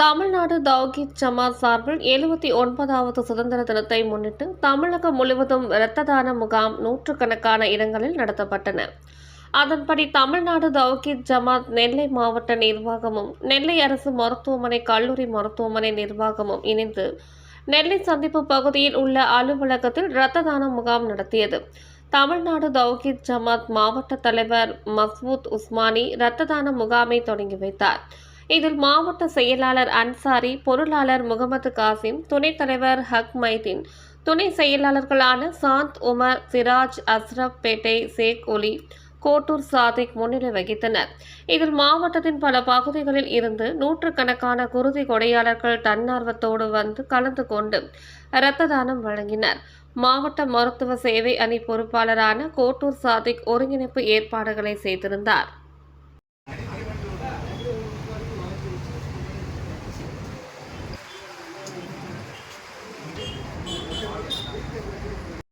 தமிழ்நாடு தௌஹீத் ஜமாத் சார்பில் எழுபத்தி ஒன்பதாவது சுதந்திர தினத்தை முன்னிட்டு தமிழகம் முழுவதும் இரத்த தான முகாம் நூற்றுக்கணக்கான இடங்களில் நடத்தப்பட்டன. அதன்படி தமிழ்நாடு தௌஹீத் ஜமாத் நெல்லை மாவட்ட நிர்வாகமும் நெல்லை அரசு மருத்துவமனை கல்லூரி மருத்துவமனை நிர்வாகமும் இணைந்து நெல்லை சந்திப்பு பகுதியில் உள்ள அலுவலகத்தில் இரத்த தான முகாம் நடத்தியது. தமிழ்நாடு தௌகித் ஜமாத் மாவட்ட தலைவர் மஸ்வூத் உஸ்மானி இரத்த தான முகாமை தொடங்கி வைத்தார். இதில் மாவட்ட செயலாளர் அன்சாரி பொருளாளர் முகமது காசிம் துணைத் தலைவர் ஹக் மைதீன் துணை செயலாளர்களான சாந்த் உமர் சிராஜ் அஸ்ரப் பேட்டை சேக் ஒலி கோட்டூர் சாதிக் முன்னிலை வகித்தனர். இதில் மாவட்டத்தின் பல பகுதிகளில் இருந்து நூற்றுக்கணக்கான குருதி கொடையாளர்கள் தன்னார்வத்தோடு வந்து கலந்து கொண்டு இரத்த தானம் வழங்கினர். மாவட்ட மருத்துவ சேவை அணி பொறுப்பாளரான கோட்டூர் சாதிக் ஒருங்கிணைப்பு ஏற்பாடுகளை செய்திருந்தார்.